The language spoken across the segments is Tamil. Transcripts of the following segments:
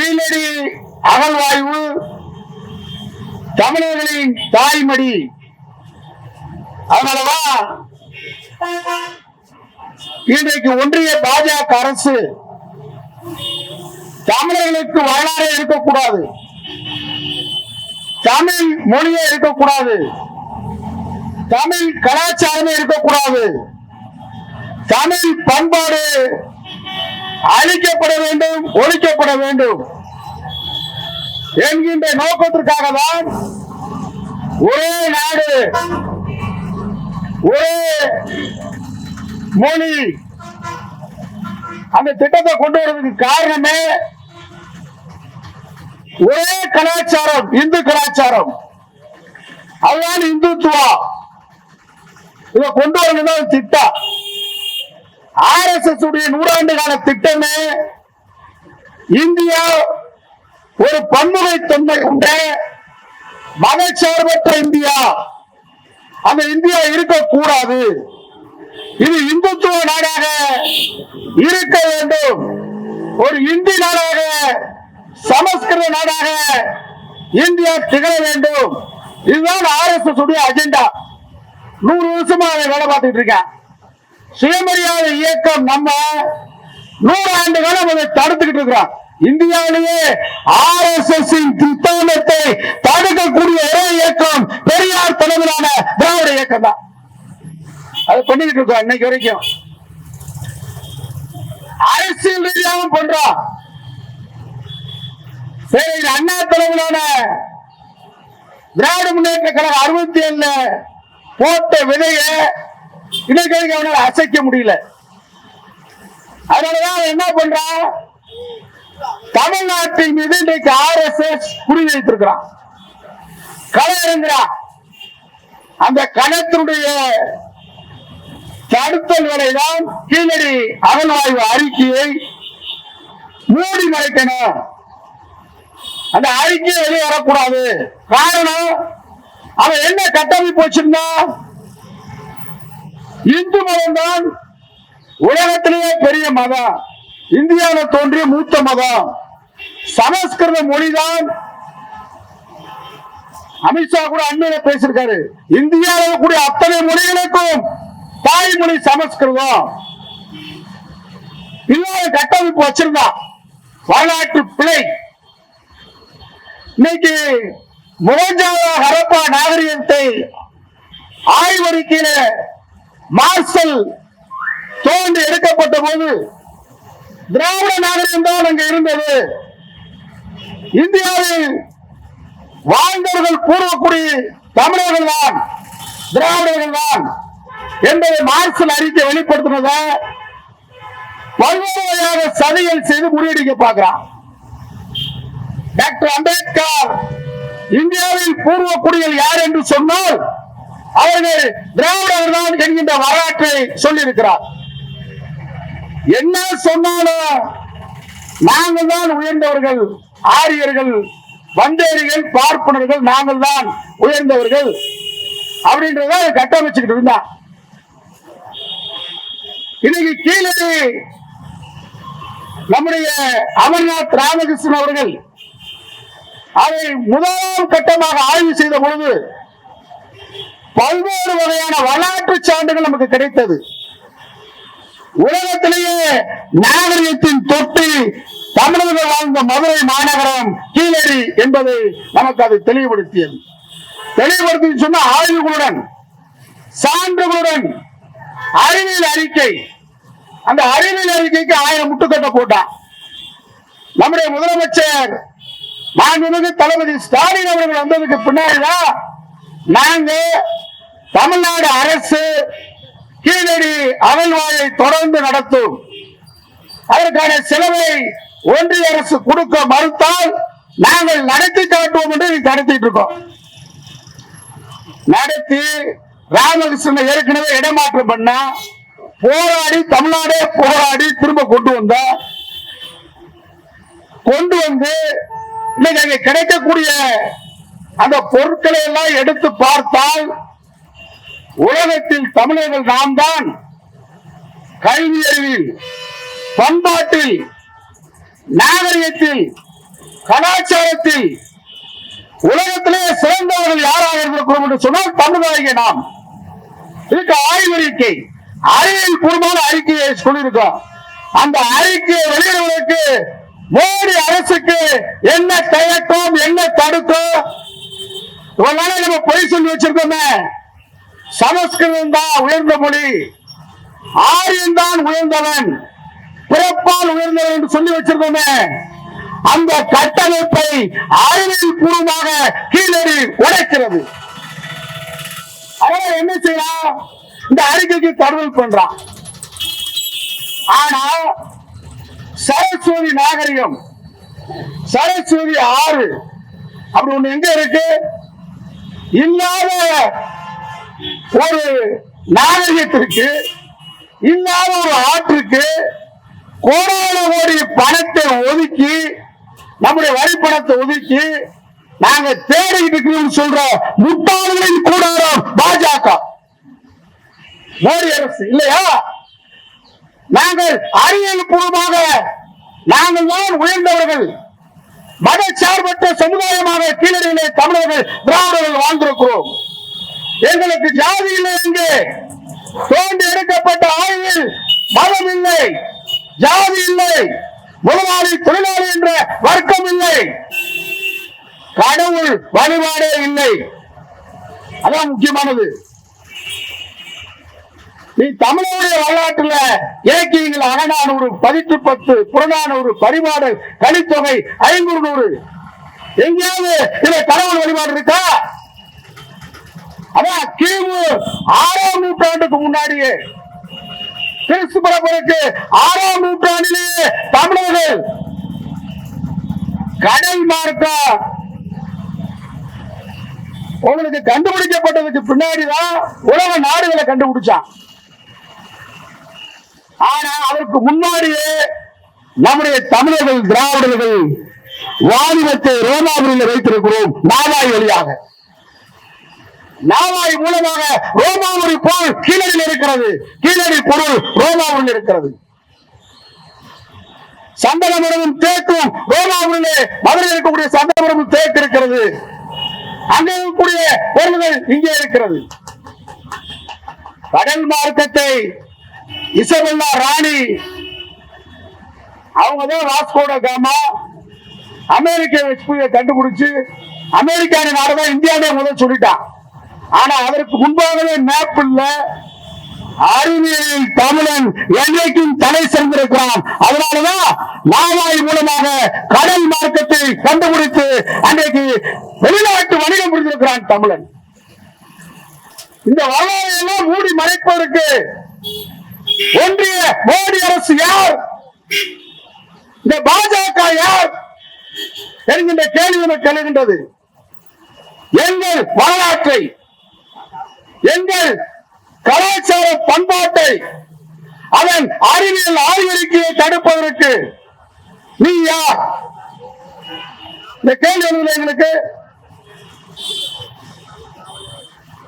கீழடி அகழ்வாய்வு தமிழர்களின் தாய்மடி. அதனாலதான் இன்றைக்கு ஒன்றிய பாஜக அரசு தமிழர்களுக்கு வரலாறு இருக்கக்கூடாது. தமிழ் மொழியே இருக்கக்கூடாது. தமிழ் கலாச்சாரமே இருக்கக்கூடாது. தமிழ் பண்பாடு அழிக்கப்பட வேண்டும் ஒழிக்கப்பட வேண்டும் என்கின்ற நோக்கத்திற்காக தான் ஒரே நாடு ஒரே மொழி அந்த திட்டத்தை கொண்டு வரதுக்கு காரணமே ஒரே கலாச்சாரம் இந்து கலாச்சாரம். அதுதான் இந்துத்துவா. இதை கொண்டு வரணும் ஒரு திட்டம். ஆர் எஸ் எஸ் உடைய நூறாண்டு கால திட்டமே இந்தியா ஒரு பன்முகைத்தன்மை கொண்ட மதச்சார்பற்ற இந்தியா. அந்த இந்தியா இருக்கக்கூடாது. இது இந்துத்துவ நாடாக இருக்க வேண்டும். ஒரு இந்தி நாடாக சமஸ்கிருத நாடாக இந்தியா திகழ வேண்டும். இதுதான் ஆர் எஸ் எஸ் உடைய அஜெண்டா நூறு வருஷமா அதை வேலை பார்த்துட்டு இருக்கேன். சுயமரியாதை இயக்கம் நம்ம நூறு ஆண்டு காலம் அதை தடுத்துக்கிட்டு இருக்கிறோம். இந்தியாவிலேயே ஆர் எஸ் எஸ் திட்டத்தை தடுக்கக்கூடிய ஒரே இயக்கம் பெரியார் தலைமையிலான திராவிட இயக்கம் தான். அதை பண்ணிக்கிட்டு இருக்கோம் இன்னைக்கு வரைக்கும். அரசியல் ரீதியாகவும் பண்றோம். சரி அண்ணா தலைமையிலான திராவிட முன்னேற்ற கழகம் அறுபத்தி ஏழுல போட்ட விதையை இன்னைக்கு அவனால அசைக்க முடியல. அதனாலதான் என்ன பண்றான் தமிழ்நாட்டின் மீது இன்றைக்கு ஆர் எஸ் எஸ் குறி வைத்திருக்கிறான். களை இறங்குறான் அந்த கணத்தினுடைய தடுத்தல் வரைதான் கீழடி அகழ்வாய்வு அறிக்கையை மூடி மறைக்கணும். அந்த அறிக்கை வெளியே வரக்கூடாது. காரணம் அவன் என்ன கட்டமைப்பு வச்சிருந்தான்? இந்து மதம் தான் உலகத்திலேயே பெரிய மதம். இந்தியாவில் தோன்றிய மூத்த மதம். சமஸ்கிருத மொழிதான். அமித்ஷா கூட அண்மையில பேசியிருக்காரு. இந்தியாவில் கூடிய அத்தனை மொழிகளுக்கும் தாய்மொழி சமஸ்கிருதம். இல்லாத கட்டமைப்பு வச்சிருந்தான் வரலாற்று பிழை. இன்னைக்கு முரஞ்சாவா ஹரப்பா நாகரிகத்தை ஆய்வறிக்கையில மார்சல் தோண்டி எடுக்கப்பட்ட போது திராவிட நாகரிகம் தான் அங்கே இருந்தது. இந்தியாவில் வாழ்ந்தவர்கள் பூர்வக்குடி தமிழர்கள் தான் திராவிடர்கள் தான் என்பதை மார்சல் அறிக்கை வெளிப்படுத்தினத? பல்வேறு வகையான சதிகள் செய்து முறியடிக்க பார்க்கிறான் டாக்டர் அம்பேத்கர் இந்தியாவில் பூர்வ குடிகள் யார் என்று சொன்னால் அவர்கள் திராவிடர் தான் என்கின்ற வரலாற்றை சொல்லியிருக்கிறார். என்ன சொன்னாலும் நாங்கள் தான் உயர்ந்தவர்கள் ஆரியர்கள் வந்தேரிகள் பார்ப்பனர்கள் நாங்கள் தான் உயர்ந்தவர்கள் அப்படின்றத கட்டமைச்சுக்கிட்டு இருந்தான் இன்னைக்கு கீழே நம்முடைய அமர்நாத் ராமகிருஷ்ணன் அவர்கள் அதை முதலாம் கட்டமாக ஆய்வு செய்த பொழுது பல்வேறு வகையான வரலாற்று சான்றுகள் நமக்கு கிடைத்தது. உலகத்திலேயே நாகரிகத்தின் தொட்டி தமிழர்கள் வாழ்ந்த மதுரை மாநகரம் கீழடி என்பதை நமக்கு அது தெளிவுபடுத்தியது. தெளிவுபடுத்தி சொன்ன ஆய்வுகளுடன் சான்றுகளுடன் அறிவியல் அறிக்கை அந்த அறிவியல் அறிக்கைக்கு ஆயிரம் முட்டுக்கட்டை போட்டான். நம்முடைய முதலமைச்சர் மாண்புமிகு தளபதி ஸ்டாலின் அவர்கள் வந்ததுக்கு பின்னாடிதான் நாங்க தமிழ்நாடு அரசு கீழடி அகழ்வாயை தொடர்ந்து நடத்தும். அதற்கான செலவை ஒன்றிய அரசு கொடுக்க மறுத்தால் நாங்கள் நடத்தி காட்டுவோம் என்று நடத்திட்டு இருக்கோம். நடத்தி ராமகிருஷ்ணன் ஏற்கனவே இடமாற்றம் பண்ண போராடி தமிழ்நாடே போராடி திரும்ப கொண்டு வந்த கொண்டு வந்து இன்னைக்கு அங்க கிடைக்கக்கூடிய அந்த பொருட்களை எல்லாம் எடுத்து பார்த்தால் உலகத்தில் தமிழர்கள் நாம் தான் கல்வி அறிவில் பண்பாட்டில் நாகரிகத்தில் கலாச்சாரத்தில் உலகத்திலே சிறந்தவர்கள் யாராக இருந்திருக்கிறோம் என்று சொன்னால் தமிழக நாம். இதுக்கு ஆய்வறிக்கை அறிவியல் பூர்வமான அறிக்கையை சொல்லியிருக்கோம். அந்த அறிக்கையை வெளியிடுவதற்கு மோடி அரசுக்கு என்ன தயக்கம் என்ன தடுக்கம் இவ்வளவு நம்ம பொய் சொல்லி வச்சிருக்கோமே. சமஸ்கிருதம் தான் உயர்ந்த மொழி. ஆரியன் தான் உயர்ந்தவன். பிறப்பால் உயர்ந்தவன் என்று சொல்லி வச்சிருந்தோமே. அந்த கட்டமைப்பை அறிவியல் பூர்வமாக கீழடி உடைக்கிறது. அதனால என்ன செய்யலாம் இந்த அறிக்கைக்கு தடவல் பண்றான் ஆனா சரஸ்வதி நாகரிகம் சரஸ்வதி ஆறு அப்படி ஒண்ணு எங்க இருக்கு? இல்லாத ஒரு நாகரிகத்திற்கு இல்லாத ஒரு ஆற்றுக்கு கோடான கோடி பணத்தை ஒதுக்கி நம்முடைய வரி பணத்தை ஒதுக்கி நாங்க தேடிக்கிட்டு இருக்கிறோம்னு சொல்ற முட்டாள்களின் கூடாரம் பாஜக. மோடி அரசு இல்லையா? நாங்கள் அறிவியல் பூர்வமாக நாங்கள் தான் உயர்ந்தவர்கள். மதச்சார்பற்ற சமுதாயமாக கீழடிகளை தமிழர்கள் திராவிடர்கள் வாழ்ந்திருக்கிறோம். எங்களுக்கு ஜாதி இல்லை எங்கே தோண்டி எடுக்கப்பட்ட ஆய்வில் மதம் இல்லை. ஜாதி இல்லை. முதலாளி தொழிலாளி என்ற வர்க்கம் இல்லை. கடவுள் வழிபாடே இல்லை. அதான் முக்கியமானது. நீ தமிழருடைய வரலாற்றுல இலக்கியங்கள் அகநானூறு பதிற்று பத்து புறநானூறு பரிமாறு கலித்தொகை ஐநூறு நூறு எங்கேயாவது இதுல கடவுள் வழிபாடு இருக்கா? அதான் கிமு ஆறாம் நூற்றாண்டுக்கு முன்னாடியே. கிறிஸ்து பரப்பருக்கு ஆறாம் நூற்றாண்டிலேயே தமிழர்கள் கடல் மார்க்கம் உங்களுக்கு கண்டுபிடிக்கப்பட்டதுக்கு பின்னாடிதான் உலக நாடுகளை கண்டுபிடிச்சான். ஆனா அதற்கு முன்னாடியே நம்முடைய தமிழர்கள் திராவிடர்கள் வாலிபத்தை ரோமாபுரியில் வைத்திருக்கிறோம் நாவாய் வழியாக. நாவாய் மூலமாக ரோமாபுரி பொருள் கீழடியில் இருக்கிறது. கீழடி பொருள் ரோமாபுரியில் இருக்கிறது. சந்தனமரமும் தேக்கும் ரோமாபுரியிலே மதுரையில் இருக்கக்கூடிய சந்தனமரமும் தேக்கு இருக்கிறது அங்கே இருக்கக்கூடிய பொருள்கள் இங்கே இருக்கிறது. கடல் மார்க்கத்தை இசபெல்லா ராணி அவங்கதான் வாஸ்கோட காமா அமெரிக்க எக்ஸ்பிரியை கண்டுபிடிச்சு அமெரிக்கான நாடுதான் இந்தியாவே முதல் சொல்லிட்டான். ஆனா அதற்கு முன்பாகவே மேப் இல்ல அறிவியலில் தமிழன் என்றைக்கும் தலை சிறந்திருக்கிறான். அதனாலதான் நாவாய் மூலமாக கடல் மார்க்கத்தை கண்டுபிடித்து அன்றைக்கு வெளிநாட்டு வணிகம் புரிந்திருக்கிறான் தமிழன். இந்த வரலாறு எல்லாம் மூடி மறைப்பதற்கு ஒன்றிய மோடி அரசு யார்? இந்த பாஜக யார்? என்கின்ற கேள்வி நமக்கு எழுகின்றது. எங்கள் வரலாற்றை எங்கள் கலாச்சார பண்பாட்டை அதன் அறிவியல் ஆய்வறிக்கையை தடுப்பதற்கு நீ யார்? இந்த கேள்வி எழுதுல எங்களுக்கு.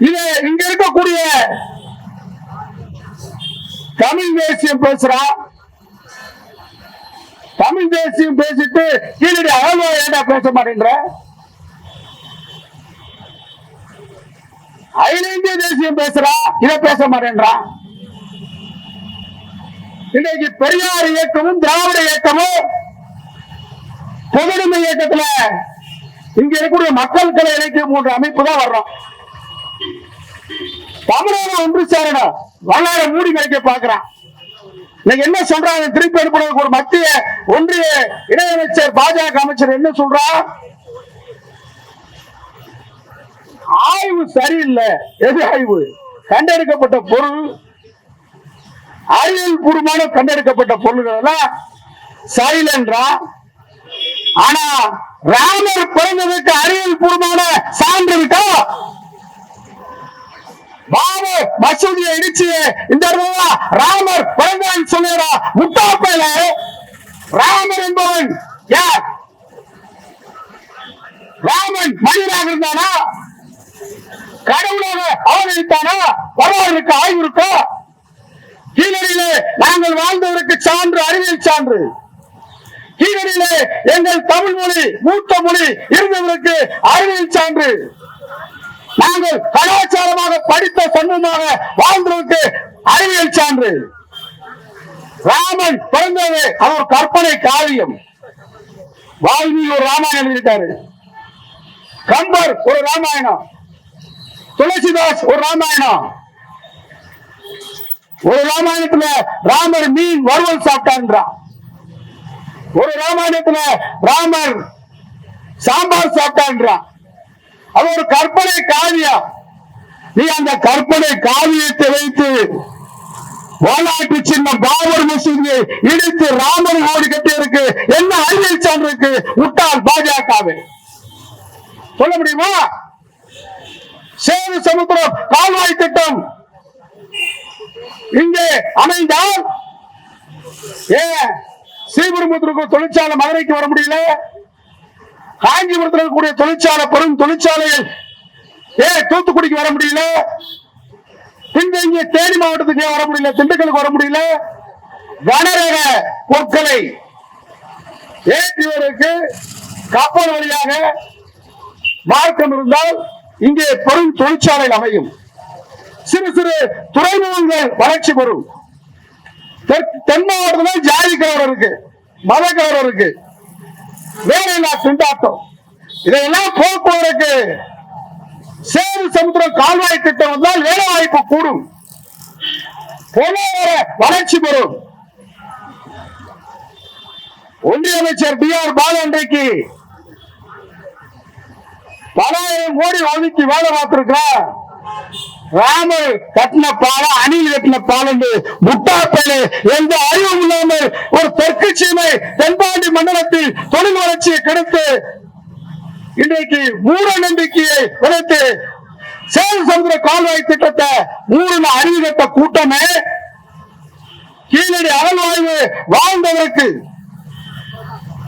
இது இங்க இருக்கக்கூடிய தமிழ் தேசியம் பேசுறான் தமிழ் தேசியம் பேசிட்டு கீழடி அகழ்வா ஏண்டா பேச மாட்டேன்ற? அகில இந்திய தேசியம் பேசுறா இதை பேச மாட்டேன்றான். இன்னைக்கு பெரியார் இயக்கமும் திராவிட இயக்கமும் பொதுமை இயக்கத்துல இங்க இருக்கக்கூடிய மக்கள் கலை இலக்கிய மூன்று அமைப்பு தான் வர்றோம். தமிழக ஒன்று சேரணும். வரலாறு மூடி கிடைக்க பாக்குறான் இன்னைக்கு என்ன சொல்றாங்க? திருப்பி அனுப்புறதுக்கு ஒரு மத்திய ஒன்றிய இணையமைச்சர் பாஜக அமைச்சர் என்ன சொல்றா? ஆய்வு சரியில்லை. எது ஆய்வு? கண்டெடுக்கப்பட்ட பொருள். அறிவியல் பூர்வமான கண்டெடுக்கப்பட்ட பொருள்கள் எல்லாம் சரியில்லைன்றா ஆனா ராமர் பிறந்ததுக்கு அறிவியல் பூர்வமான சான்று இருக்கா பாபு மசூதியை இடிச்சு இந்த ராமர் பிறந்தான் சொல்லுறா முட்டாப்பையில. ராமர் என்பவன் யார்? ராமன் மனிதனாக இருந்தானா? கடவுளாக அவதரித்தானா? வரலாறு ஆய்வு இருக்கோ? கீழடியிலே நாங்கள் வாழ்ந்தவருக்கு சான்று அறிவியல் சான்று. கீழடியிலே எங்கள் தமிழ் மொழி மூத்த மொழி இருந்தவருக்கு அறிவியல் சான்று. நாங்கள் கலாச்சாரமாக படித்த சமூகமாக வாழ்ந்தவருக்கு அறிவியல் சான்று. ராமன் பிறந்தது அது ஒரு கற்பனை காவியம். வால்மீகி ஒரு ராமாயணம் எழுதிட்டாரு கம்பர் ஒரு ராமாயணம். துளசிதாஸ் ஒரு ராமாயணம். ஒரு ராமாயணத்துல ராமர் மீன் வறுவல் சாப்பிட்டான்றான் ஒரு ராமாயணத்துல ராமர் சாம்பார் சாப்பிட்டான்றான் அது ஒரு கற்பனை காவியம் நீ அந்த கற்பனை காவியத்தை வைத்து வரலாற்று சின்ன பாபர் மசூதியை இடித்து ராமர் ஹாவலிகத்தை இருக்கு என்ன அறிவியல் சான்று இருக்கு? விட்டால் பாஜகவை. சொல்ல முடியுமா? சேது சமுத்திரம் கால்வாய் திட்டம். இங்கே அமைந்தால் ஏன் ஸ்ரீபெரும்புத்தூருக்கு தொழிற்சாலை மதுரைக்கு வர முடியல. காஞ்சிபுரத்தில் இருக்கக்கூடிய தொழிற்சாலை பெரும் தொழிற்சாலைகள் ஏன் தூத்துக்குடிக்கு வர முடியல. பின்பு இங்கே தேனி மாவட்டத்துக்கு ஏன் வர முடியல? திண்டுக்கலுக்கு வர முடியல. கனரக பொருட்களை ஏற்றுவதற்கு கப்பல் வழியாக மார்க்கம் இருந்தால் இங்கே பெரும் தொழிற்சாலை அமையும். சிறு சிறு துறைமுகங்கள் வளர்ச்சி பெறும். தெற்கு- தென் மாவட்டத்தில் ஜாதி கலவரம் இருக்கு மத கலவரம் இருக்கு. வேலையில்லா திண்டாட்டம். இதையெல்லாம் போக்குவதற்கு சேது சமுத்திரம் கால்வாய் திட்டம் வந்தால் வேலை வாய்ப்பு கூடும். பொருளாதார வளர்ச்சி பெறும். ஒன்றிய அமைச்சர் பி ஆர் பாலு அன்றைக்கு பலாயிரம் கோடி ஒதுக்கி வேலை பார்த்திருக்கிறேன் ராமர் கட்டின பாலம் அணில் கட்டின பாலம் முட்டாப்பேலு எந்த அறிவும் இல்லாமல் ஒரு தெற்கு சீமை தென்பாண்டி மண்டலத்தில் தொழில் வளர்ச்சியை கெடுத்து இன்றைக்கு மூட நம்பிக்கையை விளைத்து சேல் சமுத்திர கால்வாய் திட்டத்தை மூணு அறிவிகட்ட கூட்டமே கீழடி அகழ்வாய்வு வாழ்ந்தவருக்கு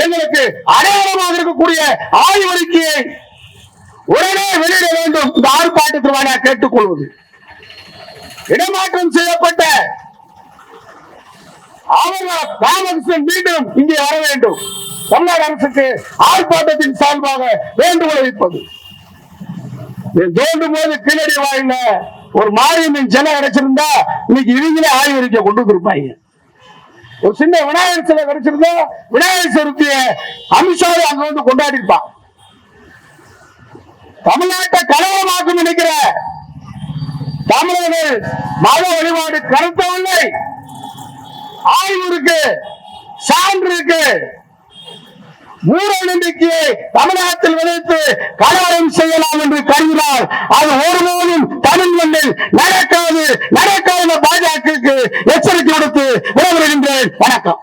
எங்களுக்கு அடையாளமாக இருக்கக்கூடிய ஆய்வறிக்கையை உடனே வெளியிட வேண்டும். இந்த ஆர்ப்பாட்டத்தில் வாடா கேட்டுக்கொள்வது. இடமாற்றம் செய்யப்பட்ட அவர்கள் ராமகிருஷ்ணன் மீண்டும் இங்கே வர வேண்டும். தமிழ்நாடு அரசுக்கு ஆர்ப்பாட்டத்தின் சார்பாக வேண்டுகோள் வைப்பது வேண்டும் தோண்டும் போது கீழடி வாயில ஒரு மாரியம்மன் ஜலம் கிடைச்சிருந்தா இன்னைக்கு இவங்களே ஆய்வறிக்கை கொண்டு வந்திருப்பாங்க. ஒரு சின்ன விநாயகர் சிலை கிடைச்சிருந்தா விநாயகர் சதுர்த்திய அமித்ஷாவை அங்க வந்து கொண்டாடி இருப்பான் தமிழ்நாட்டை கலவரமாக்கும் நினைக்கிற தமிழர்கள் மத வழிபாடு கருத்தவில்லை ஆய்வு இருக்கு சான்று இருக்கு. மூட நம்பிக்கையை தமிழகத்தில் விதைத்து கலவரம் செய்யலாம் என்று கருதினால் அது ஒருபோதும் தமிழ் மண்ணில் நடக்காது நடக்காத பாஜகவுக்கு எச்சரிக்கை கொடுத்து விடைபெறுகின்றேன். வணக்கம்.